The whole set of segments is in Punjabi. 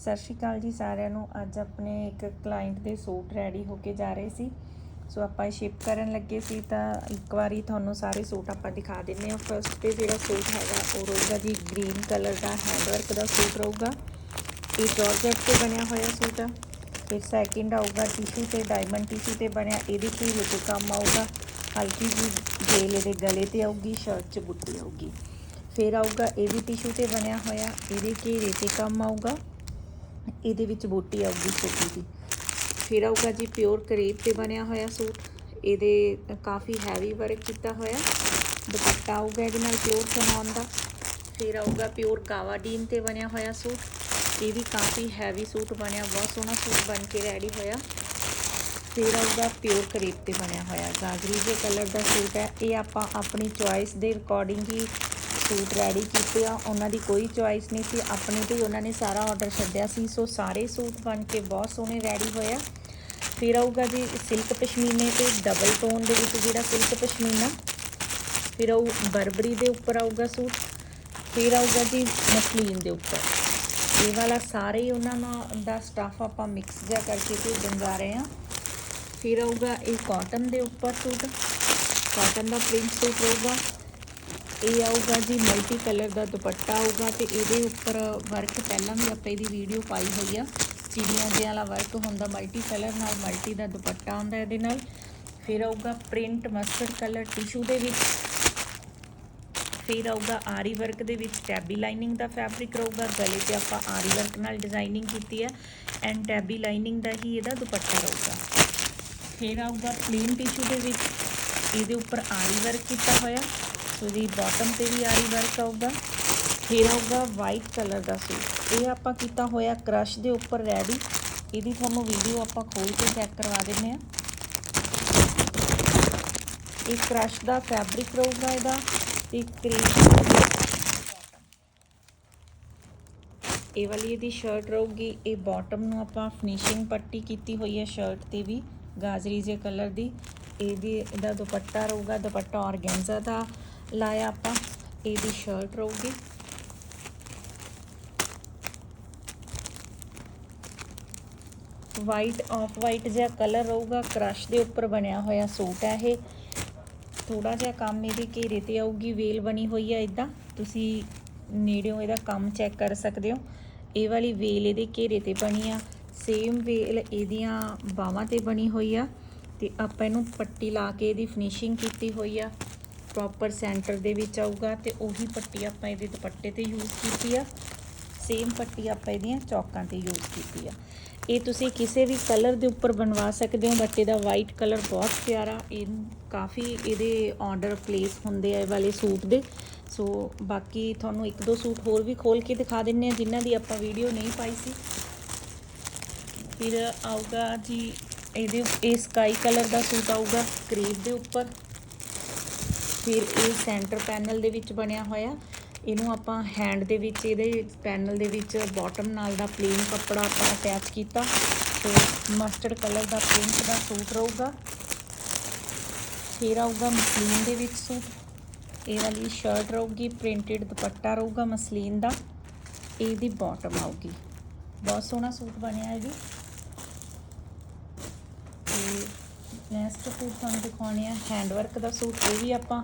ਸਤਿ ਸ਼੍ਰੀ ਅਕਾਲ ਜੀ ਸਾਰਿਆਂ ਨੂੰ। ਅੱਜ ਆਪਣੇ ਇੱਕ ਕਲਾਇੰਟ ਦੇ ਸੂਟ ਰੈਡੀ ਹੋ ਕੇ ਜਾ ਰਹੇ ਸੀ। ਸੋ ਆਪਾਂ ਸ਼ਿਪ ਕਰਨ ਲੱਗੇ ਸੀ ਤਾਂ ਇੱਕ ਵਾਰੀ ਤੁਹਾਨੂੰ ਸਾਰੇ ਸੂਟ ਆਪਾਂ ਦਿਖਾ ਦਿੰਨੇ ਆ ਫਰਸਟ ਤੇ ਜਿਹੜਾ ਸੂਟ ਹੈਗਾ, ਉਹ ਰਹੂਗਾ ਜੀ ਗ੍ਰੀਨ ਕਲਰ ਦਾ ਹੈਂਡਵਰਕ ਦਾ ਸੂਟ ਰਹੂਗਾ। ਇਹ ਜਾਰਜਟ ਤੇ ਬਣਿਆ ਹੋਇਆ ਸੂਟ ਆ। ਫਿਰ ਸੈਕਿੰਡ ਆਊਗਾ ਟਿਸ਼ੂ ਤੇ ਡਾਇਮੰਡ ਟਿਸ਼ੂ ਤੇ ਬਣਿਆ। ਇਹਦੇ ਤੇ ਵਿੱਚ ਕੰਮ ਆਊਗਾ। ਹਲਕੀ ਜੀ ਜੇਲ ਇਹਦੇ ਗਲੇ ਤੇ ਆਊਗੀ ਸ਼ਰਟ 'ਚ ਬੁੱਟੀ ਆਊਗੀ। ਫਿਰ ਆਊਗਾ ਇਹ ਵੀ ਟਿਸ਼ੂ ਤੇ ਬਣਿਆ ਹੋਇਆ। ਇਹਦੇ ਘੇਰੇ ਤੇ ਕੰਮ ਆਊਗਾ। ਇਹਦੇ ਵਿੱਚ ਬੂਟੀ ਆਊਗੀ ਛੋਟੀ ਦੀ ਫਿਰ ਆਊਗਾ ਜੀ ਪਿਓਰ ਕਰੇਪ ਤੇ ਬਣਿਆ ਹੋਇਆ ਸੂਟ। ਇਹਦੇ ਕਾਫੀ ਹੈਵੀ ਵਰਕ ਕੀਤਾ ਹੋਇਆ। ਦੁਪੱਟਾ ਆਊਗਾ ਇਹਦੇ ਨਾਲ ਪਿਓਰ ਚਨੌਨ ਦਾ। ਫਿਰ ਆਊਗਾ ਪਿਓਰ ਕਾਵਾਡੀਨ ਤੇ ਬਣਿਆ ਹੋਇਆ ਸੂਟ। ਇਹ ਵੀ ਕਾਫੀ ਹੈਵੀ ਸੂਟ ਬਣਿਆ, ਬਹੁਤ ਸੋਹਣਾ ਸੂਟ ਬਣ ਕੇ ਰੈਡੀ ਹੋਇਆ। ਫਿਰ ਆਊਗਾ ਪਿਓਰ ਕਰੇਪ ਤੇ ਬਣਿਆ ਹੋਇਆ। ਗਾਜਰੀ ਦੇ ਕਲਰ ਦਾ ਸੂਟ ਹੈ। ਇਹ ਆਪਾਂ ਆਪਣੀ ਚੁਆਇਸ ਦੇ ਅਕੋਰਡਿੰਗ ਹੀ ਸੂਟ ਰੈਡੀ ਕੀਤੇ ਆ, ਉਹਨਾਂ ਦੀ ਕੋਈ ਚੁਆਇਸ ਨਹੀਂ ਸੀ, ਆਪਣੇ ਤੇ ਹੀ ਉਹਨਾਂ ਨੇ ਸਾਰਾ ਆਰਡਰ ਛੱਡਿਆ ਸੀ, ਸੋ ਸਾਰੇ ਸੂਟ ਬਣ ਕੇ ਬਹੁਤ ਸੋਹਣੇ ਰੈਡੀ ਹੋਏ ਆ। ਫਿਰ ਆਊਗਾ ਜੀ ਸਿਲਕ ਪਸ਼ਮੀਨੇ ਤੇ ਡਬਲ ਟੋਨ ਦੇ ਵਿੱਚ ਜਿਹੜਾ ਸਿਲਕ ਪਸ਼ਮੀਨਾ, ਫਿਰ ਆਊ ਬਰਬਰੀ ਦੇ ਉੱਪਰ ਆਊਗਾ ਸੂਟ, ਫਿਰ ਆਊਗਾ ਜੀ ਮਸਲੀਨ ਦੇ ਉੱਪਰ। ਇਹ ਵਾਲਾ ਸਾਰੇ ਹੀ ਉਹਨਾਂ ਨਾਲ ਦਾ ਸਟਾਫ ਆਪਾਂ ਮਿਕਸ ਜਿਹਾ ਕਰਕੇ ਭੇਜਣ ਜਾ ਰਹੇ ਹਾਂ ਫਿਰ ਆਊਗਾ ਇਹ ਕਾਟਨ ਦੇ ਉੱਪਰ ਸੂਟ ਕਾਟਨ ਦਾ ਪ੍ਰਿੰਟ ਸੂਟ ਰਹੂਗਾ ਇਹ ਆਊਗਾ ਜੀ ਮਲਟੀ ਕਲਰ ਦਾ ਦੁਪੱਟਾ ਆਊਗਾ ਤੇ ਇਹਦੇ ਉੱਪਰ ਵਰਕ ਪਹਿਲਾਂ ਵੀ ਆਪਾਂ ਇਹਦੀ ਵੀਡੀਓ ਪਾਈ ਹੋਈ ਆ। ਚਿੜੀਆਂ ਦੇ ਵਾਲਾ ਵਰਕ ਹੁੰਦਾ ਮਲਟੀ ਕਲਰ ਨਾਲ ਮਲਟੀ ਦਾ ਦੁਪੱਟਾ ਆਉਂਦਾ ਇਹਦੇ ਨਾਲ। ਫਿਰ ਆਊਗਾ ਪ੍ਰਿੰਟ ਮਸਟਰਡ ਕਲਰ ਟਿਸ਼ੂ ਦੇ ਵਿੱਚ। ਫਿਰ ਆਊਗਾ ਆਰੀ ਵਰਕ ਦੇ ਵਿੱਚ ਟੈਬੀ ਲਾਈਨਿੰਗ ਦਾ ਫੈਬਰਿਕ ਰਹੂਗਾ। ਗਲੇ ਤੇ ਆਪਾਂ ਆਰੀ ਵਰਕ ਨਾਲ ਡਿਜ਼ਾਈਨਿੰਗ ਕੀਤੀ ਹੈ ਐਂਡ ਟੈਬੀ ਲਾਈਨਿੰਗ ਦਾ ਹੀ ਇਹਦਾ ਦੁਪੱਟਾ ਰਹੂਗਾ। ਫਿਰ ਆਊਗਾ ਪਲੇਨ ਟਿਸ਼ੂ ਦੇ ਵਿੱਚ। ਇਹਦੇ ਉੱਪਰ ਆਰੀ ਵਰਕ ਕੀਤਾ ਹੋਇਆ। ਸੋ ਬਾਟਮ ਤੇ ਵੀ ਆਰੀ ਵਰਕ ਆਊਗਾ, ਫਿਰ ਆਊਗਾ ਵਾਈਟ ਕਲਰ ਦਾ ਸੂਟ। ਇਹ ਆਪਾਂ ਕੀਤਾ ਹੋਇਆ ਕ੍ਰਸ਼ ਦੇ ਉੱਪਰ ਰੈਡੀ ਇਹਦੀ ਤੁਹਾਨੂੰ ਵੀਡੀਓ ਆਪਾਂ ਖੋਲ ਕੇ ਚੈੱਕ ਕਰਵਾ ਦਿੰਨੇ ਆ ਇਹ ਕ੍ਰਸ਼ ਦਾ ਫੈਬਰਿਕ ਰਹੂਗਾ ਇਹਦਾ ਤੇ ਕਰੀਮ ਇਹ ਵਾਲੀ ਇਹਦੀ ਸ਼ਰਟ ਰਹੂਗੀ। ਇਹ ਬਾਟਮ ਨੂੰ ਆਪਾਂ ਫਿਨਿਸ਼ਿੰਗ ਪੱਟੀ ਕੀਤੀ ਹੋਈ ਹੈ ਸ਼ਰਟ ਤੇ ਵੀ, ਗਾਜਰੀ ਜੇ ਕਲਰ ਦੀ। ਇਹਦੀ, ਇਹਦਾ ਦੁਪੱਟਾ ਰਹੂਗਾ, ਦੁਪੱਟਾ ਔਰਗੈਂਜਾ ਦਾ। ਲਾਇਆ ਆਪਾਂ ਇਹਦੀ ਸ਼ਰਟ ਰਹੂਗੀ। ਵਾਈਟ ਆਫ ਵਾਈਟ ਜਿਹਾ ਕਲਰ ਰਹੂਗਾ ਕ੍ਰਸ਼ ਦੇ ਉੱਪਰ ਬਣਿਆ ਹੋਇਆ ਸੂਟ ਹੈ ਇਹ। ਥੋੜਾ ਜਿਹਾ ਕੰਮ ਇਹਦੇ ਘੇਰੇ ਤੇ ਆਊਗੀ, ਵੇਲ ਬਣੀ ਹੋਈ ਹੈ ਇਦਾਂ ਤੁਸੀਂ ਨੇੜਿਓਂ ਇਹਦਾ ਕੰਮ ਚੈੱਕ ਕਰ ਸਕਦੇ ਹੋ। ਇਹ ਵਾਲੀ ਵੇਲ ਇਹਦੇ ਘੇਰੇ ਤੇ ਬਣੀ ਆ। ਸੇਮ ਵੇਲ ਇਹਦੀਆਂ ਬਾਹਾਂ ਤੇ ਬਣੀ ਹੋਈ ਆ। ਤੇ ਆਪਾਂ ਇਹਨੂੰ ਪੱਟੀ ਲਾ ਕੇ ਇਹਦੀ ਫਿਨਿਸ਼ਿੰਗ ਕੀਤੀ ਹੋਈ ਆ। ਪ੍ਰੋਪਰ ਸੈਂਟਰ ਦੇ ਵਿੱਚ ਆਊਗਾ ਤੇ ਉਹੀ ਪੱਟੀ ਆਪਾਂ ਇਹਦੇ ਦੁਪੱਟੇ ਤੇ ਯੂਜ਼ ਕੀਤੀ ਆ। ਸੇਮ ਪੱਟੀ ਆਪਾਂ ਇਹਦੀਆਂ ਚੌਕਾਂ ਤੇ ਯੂਜ਼ ਕੀਤੀ ਆ। ਇਹ ਤੁਸੀਂ ਕਿਸੇ ਵੀ ਕਲਰ ਦੇ ਉੱਪਰ ਬਣਵਾ ਸਕਦੇ ਹੋ ਬਟ ਇਹਦਾ ਵਾਈਟ ਕਲਰ ਬਹੁਤ ਪਿਆਰਾ। ਇਹ ਕਾਫੀ ਇਹਦੇ ਆਰਡਰ ਪਲੇਸ ਹੁੰਦੇ ਆ ਇਹ ਵਾਲੇ ਸੂਟ ਦੇ। ਸੋ ਬਾਕੀ ਤੁਹਾਨੂੰ ਇੱਕ ਦੋ ਸੂਟ ਹੋਰ ਵੀ ਖੋਲ ਕੇ ਦਿਖਾ ਦਿੰਨੇ ਆ ਜਿਨ੍ਹਾਂ ਦੀ ਆਪਾਂ ਵੀਡੀਓ ਨਹੀਂ ਪਾਈ ਸੀ। ਫਿਰ ਆਊਗਾ ਜੀ, ਇਹਦੇ, ਇਹ ਸਕਾਈ ਕਲਰ ਦਾ ਸੂਟ ਆਊਗਾ ਕਰੀਬ ਦੇ ਉੱਪਰ। ਫਿਰ ਇਹ ਸੈਂਟਰ ਪੈਨਲ ਦੇ ਵਿੱਚ ਬਣਿਆ ਹੋਇਆ। ਇਹਨੂੰ ਆਪਾਂ ਹੈਂਡ ਦੇ ਵਿੱਚ, ਇਹਦੇ ਪੈਨਲ ਦੇ ਵਿੱਚ ਬਾਟਮ ਨਾਲ ਦਾ ਪਲੇਨ ਕੱਪੜਾ ਆਪਾਂ ਅਟੈਚ ਕੀਤਾ। ਤੇ ਮਸਟਰਡ ਕਲਰ ਦਾ ਪਿੰਕ ਦਾ ਸੂਟ ਰਹੂਗਾ। ਫਿਰ ਆਊਗਾ ਮਸਲੀਨ ਦੇ ਵਿੱਚ ਸੂਟ। ਇਹ ਵਾਲੀ ਸ਼ਰਟ ਰਹੂਗੀ ਪ੍ਰਿੰਟਡ ਦੁਪੱਟਾ ਰਹੂਗਾ ਮਸਲੀਨ ਦਾ। ਇਹਦੀ ਬਾਟਮ ਆਊਗੀ। ਬਹੁਤ ਸੋਹਣਾ ਸੂਟ ਬਣਿਆ ਹੈ ਜੀ ਤੇ ਨੈਕਸਟ ਸੂਟ ਤੁਹਾਨੂੰ ਦਿਖਾਉਣੇ ਆ। ਹੈਂਡ ਵਰਕ ਦਾ ਸੂਟ ਇਹ ਵੀ ਆਪਾਂ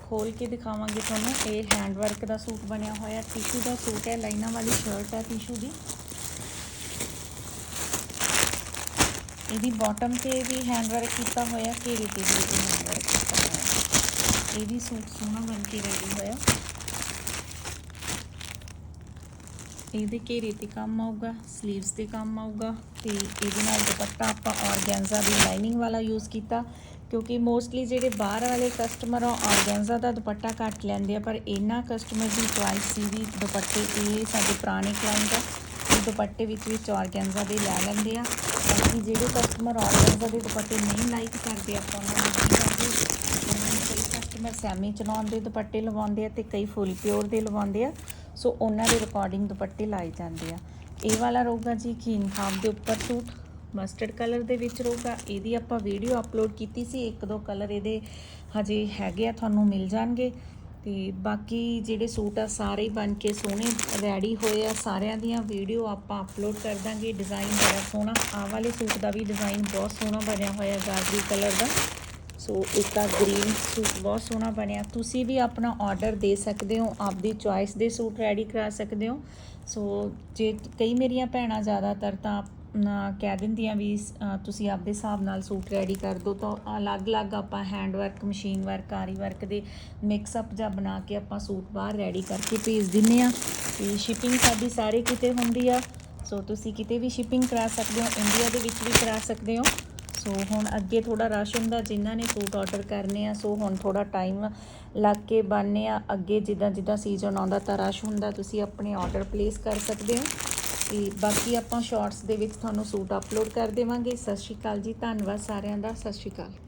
ਖੋਲ ਕੇ ਦਿਖਾਵਾਂਗੇ ਤੁਹਾਨੂੰ। ਇਹ ਹੈਂਡ ਵਰਕ ਦਾ ਸੂਟ ਬਣਿਆ ਹੋਇਆ। ਟਿਸ਼ੂ ਦਾ ਸੂਟ ਹੈ। ਲਾਈਨਾਂ ਵਾਲੀ ਸ਼ਰਟ ਹੈ ਟਿਸ਼ੂ ਦੀ। ਇਹਦੀ ਬਾਟਮ ਤੇ ਵੀ ਹੈਂਡ ਵਰਕ ਕੀਤਾ ਹੋਇਆ। ਘੇਰੇ ਤੇ ਵੀ ਹੈਂਡ ਵਰਕ ਕੀਤਾ ਹੋਇਆ। ਇਹ ਵੀ ਸੂਟ ਸੋਹਣਾ ਬਣ ਕੇ ਰੈਡੀ ਹੋਇਆ। ਇਹਦੇ ਘੇਰੇ ਤੇ ਕੰਮ ਆਊਗਾ 슬ੀਵਸ ਤੇ ਕੰਮ ਆਊਗਾ ਤੇ ਇਹਦੇ ਨਾਲ ਦੁਪੱਟਾ ਆਪਾਂ ਆਰਗੈਂਜ਼ਾ ਦੀ ਲਾਈਨਿੰਗ ਵਾਲਾ ਯੂਜ਼ ਕੀਤਾ ਕਿਉਂਕਿ ਮੋਸਟਲੀ ਜਿਹੜੇ ਬਾਹਰ ਵਾਲੇ ਕਸਟਮਰ ਆ ਆਰਗੈਂਜ਼ਾ ਦਾ ਦੁਪੱਟਾ ਘੱਟ ਲੈਂਦੇ ਆ, ਪਰ ਇਹਨਾਂ ਕਸਟਮਰ ਦੀ ਚੁਆਇਸ ਸੀ ਵੀ ਦੁਪੱਟੇ ਇਹ ਸਾਡੇ ਪੁਰਾਣੇ ਕਲਾਇੰਟ ਆ ਇਹ ਦੁਪੱਟੇ ਵਿੱਚ ਵਿੱਚ ਆਰਗੈਂਜ਼ਾ ਦੇ ਲੈ ਲੈਂਦੇ ਆ। ਬਾਕੀ ਜਿਹੜੇ ਕਸਟਮਰ ਆਰਗੈਂਜ਼ਾ ਦੇ ਦੁਪੱਟੇ ਨਹੀਂ ਲਾਈਕ ਕਰਦੇ ਆਪਾਂ, ਉਹਨਾਂ ਨੂੰ ਨਹੀਂ ਕਰਦੇ ਕਈ ਕਸਟਮਰ ਸੈਮੀ ਚਲਾਉਣ ਦੇ ਦੁਪੱਟੇ ਲਵਾਉਂਦੇ ਆ ਤੇ ਕਈ ਫੁੱਲ ਪਿਓਰ ਦੇ ਲਵਾਉਂਦੇ ਆ। ਸੋ ਉਹਨਾਂ ਦੇ ਰਿਕਾਰਡਿੰਗ ਦੁਪੱਟੇ ਲਾਏ ਜਾਂਦੇ ਆ। ਇਹ ਵਾਲਾ ਰਹੂਗਾ ਜੀ, ਖੀਨ ਖਾਬ ਦੇ ਉੱਪਰ ਸੂਟ। ਮਸਟਰਡ ਕਲਰ ਦੇ ਵਿੱਚ ਰਹੂਗਾ ਇਹਦੀ ਆਪਾਂ ਵੀਡੀਓ ਅਪਲੋਡ ਕੀਤੀ ਸੀ। ਇੱਕ ਦੋ ਕਲਰ ਇਹਦੇ ਹਜੇ ਹੈਗੇ ਆ, ਤੁਹਾਨੂੰ ਮਿਲ ਜਾਣਗੇ। ਤੇ ਬਾਕੀ ਜਿਹੜੇ ਸੂਟ ਆ, ਸਾਰੇ ਬਣ ਕੇ ਸੋਹਣੇ ਰੈਡੀ ਹੋਏ ਆ। ਸਾਰਿਆਂ ਦੀਆਂ ਵੀਡੀਓ ਆਪਾਂ ਅਪਲੋਡ ਕਰ ਦਾਂਗੇ। ਡਿਜ਼ਾਈਨ ਬੜਾ ਸੋਹਣਾ। ਆਹ ਵਾਲੇ ਸੂਟ ਦਾ ਵੀ ਡਿਜ਼ਾਈਨ ਬਹੁਤ ਸੋਹਣਾ ਬਣਿਆ ਹੋਇਆ, ਗਾਜਰੀ ਕਲਰ ਦਾ। ਸੋ ਇੱਕ ਆ ਗ੍ਰੀਨ ਸੂਟ ਬਹੁਤ ਸੋਹਣਾ ਬਣਿਆ। ਤੁਸੀਂ ਵੀ ਆਪਣਾ ਆਰਡਰ ਦੇ ਸਕਦੇ ਹੋ, ਆਪਦੀ ਚੁਆਇਸ ਦੇ ਸੂਟ ਰੈਡੀ ਕਰਾ ਸਕਦੇ ਹੋ। ਸੋ ਜੇ ਕਈ ਮੇਰੀਆਂ ਭੈਣਾਂ ਜ਼ਿਆਦਾਤਰ ਤਾਂ ਕਹਿ ਦਿੰਦੀਆਂ ਵੀ ਤੁਸੀਂ ਆਪਦੇ ਹਿਸਾਬ ਨਾਲ ਸੂਟ ਰੈਡੀ ਕਰ ਦਿਓ ਤਾਂ ਅਲੱਗ-ਅਲੱਗ ਆਪਾਂ hand work machine work aari work ਦੇ ਮਿਕਸ ਅਪ ਜਾਂ ਬਣਾ ਕੇ ਆਪਾਂ ਸੂਟ ਬਾਹਰ ਰੈਡੀ ਕਰਕੇ ਭੇਜ ਦਿੰਨੇ ਆ ਤੇ ਸ਼ਿਪਿੰਗ ਸਾਡੀ ਸਾਰੇ ਕਿਤੇ ਹੁੰਦੀ ਆ। ਸੋ ਤੁਸੀਂ ਕਿਤੇ ਵੀ ਸ਼ਿਪਿੰਗ ਕਰਾ ਸਕਦੇ ਹੋ ਇੰਡੀਆ ਦੇ ਵਿੱਚ ਵੀ ਕਰਾ ਸਕਦੇ ਹੋ। ਸੋ ਹੁਣ ਅੱਗੇ ਥੋੜਾ ਰਸ਼ ਹੁੰਦਾ, ਜਿਨ੍ਹਾਂ ਨੇ ਸੂਟ ਆਰਡਰ ਕਰਨੇ ਆ, ਸੋ ਹੁਣ ਥੋੜਾ ਟਾਈਮ ਲੱਗ ਕੇ ਬਣਨੇ ਆ। ਅੱਗੇ ਜਿੱਦਾਂ ਜਿੱਦਾਂ ਸੀਜ਼ਨ ਆਉਂਦਾ, ਤਾਂ ਰਸ਼ ਹੁੰਦਾ, ਤੁਸੀਂ ਆਪਣੇ ਆਰਡਰ ਪਲੇਸ ਕਰ ਸਕਦੇ ਹੋ। ਤੇ ਬਾਕੀ ਆਪਾਂ ਸ਼ਾਰਟਸ ਦੇ ਵਿੱਚ ਤੁਹਾਨੂੰ ਸੂਟ ਅਪਲੋਡ ਕਰ ਦੇਵਾਂਗੇ। ਸਤਿ ਸ਼੍ਰੀ ਅਕਾਲ ਜੀ, ਧੰਨਵਾਦ ਸਾਰਿਆਂ ਦਾ। ਸਤਿ ਸ਼੍ਰੀ ਅਕਾਲ।